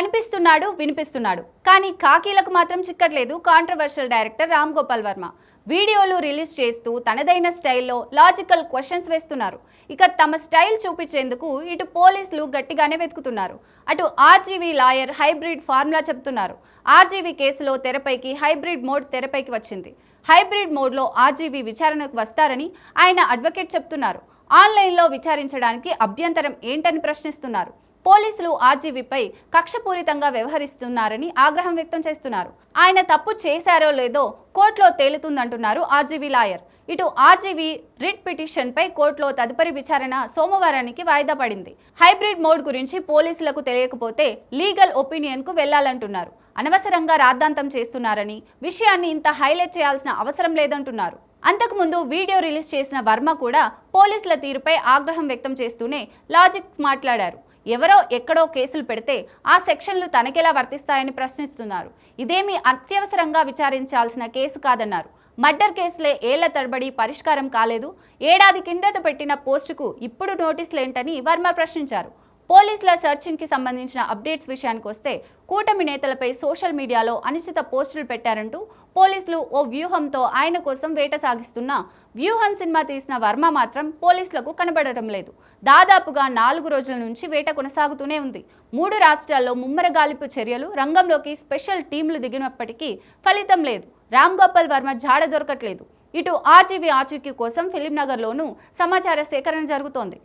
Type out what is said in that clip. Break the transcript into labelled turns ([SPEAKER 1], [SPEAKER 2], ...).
[SPEAKER 1] కనిపిస్తున్నాడు వినిపిస్తున్నాడు. కానీ కాకీలకు మాత్రం చిక్కట్లేదు కాంట్రవర్షియల్ డైరెక్టర్ రామ్ గోపాల్ వర్మ. వీడియోలు రిలీజ్ చేస్తూ తనదైన స్టైల్లో లాజికల్ క్వశ్చన్స్ వేస్తున్నారు. ఇక తమ స్టైల్ చూపించేందుకు ఇటు పోలీసులు గట్టిగానే వెతుకుతున్నారు. అటు ఆర్జీవీ లాయర్ హైబ్రిడ్ ఫార్ములా చెప్తున్నారు. ఆర్జీవీ కేసులో తెరపైకి హైబ్రిడ్ మోడ్ తెరపైకి వచ్చింది. హైబ్రిడ్ మోడ్లో ఆర్జీవీ విచారణకు వస్తారని ఆయన అడ్వకేట్ చెప్తున్నారు. ఆన్లైన్లో విచారించడానికి అభ్యంతరం ఏంటని ప్రశ్నిస్తున్నారు. పోలీసులు ఆర్జీవీపై కక్షపూరితంగా వ్యవహరిస్తున్నారని ఆగ్రహం వ్యక్తం చేస్తున్నారు. ఆయన తప్పు చేశారో లేదో కోర్టులో తేలుతుందంటున్నారు ఆర్జీవీ లాయర్. ఇటు ఆర్జీవీ రిట్ పిటిషన్పై కోర్టులో తదుపరి విచారణ సోమవారానికి వాయిదా పడింది. హైబ్రిడ్ మోడ్ గురించి పోలీసులకు తెలియకపోతే లీగల్ ఒపీనియన్కు వెళ్ళాలంటున్నారు. అనవసరంగా రాద్ధాంతం చేస్తున్నారని విషయాన్ని ఇంత హైలైట్ చేయాల్సిన అవసరం లేదంటున్నారు. అంతకుముందు వీడియో రిలీజ్ చేసిన వర్మ కూడా పోలీసుల తీరుపై ఆగ్రహం వ్యక్తం చేస్తూనే లాజిక్స్ మాట్లాడారు. ఎవరో ఎక్కడో కేసులు పెడితే ఆ సెక్షన్లు తనకెలా వర్తిస్తాయని ప్రశ్నిస్తున్నారు. ఇదేమీ అత్యవసరంగా విచారించాల్సిన కేసు కాదన్నారు. మర్డర్ కేసులే ఏళ్ళ తరబడి పరిష్కారం కాలేదు. ఏడాది కిందట పెట్టిన పోస్టుకు ఇప్పుడు నోటీసులేంటని వర్మ ప్రశ్నించారు. పోలీసుల సెర్చింగ్కి సంబంధించిన అప్డేట్స్ విషయానికి వస్తే కూటమి నేతలపై సోషల్ మీడియాలో అనిశ్చిత పోస్టులు పెట్టారంటూ పోలీసులు ఓ వ్యూహంతో ఆయన కోసం వేట సాగిస్తున్న వ్యూహం సినిమా తీసిన వర్మ మాత్రం పోలీసులకు కనబడటం లేదు. దాదాపుగా నాలుగు రోజుల నుంచి వేట కొనసాగుతూనే ఉంది. మూడు రాష్ట్రాల్లో ముమ్మరగాలిపు చర్యలు రంగంలోకి స్పెషల్ టీంలు దిగినప్పటికీ ఫలితం లేదు. రామ్ గోపాల్ వర్మ జాడ దొరకట్లేదు. ఇటు ఆజీవి ఆచూకీ కోసం ఫిలింనగర్లోనూ సమాచార సేకరణ జరుగుతోంది.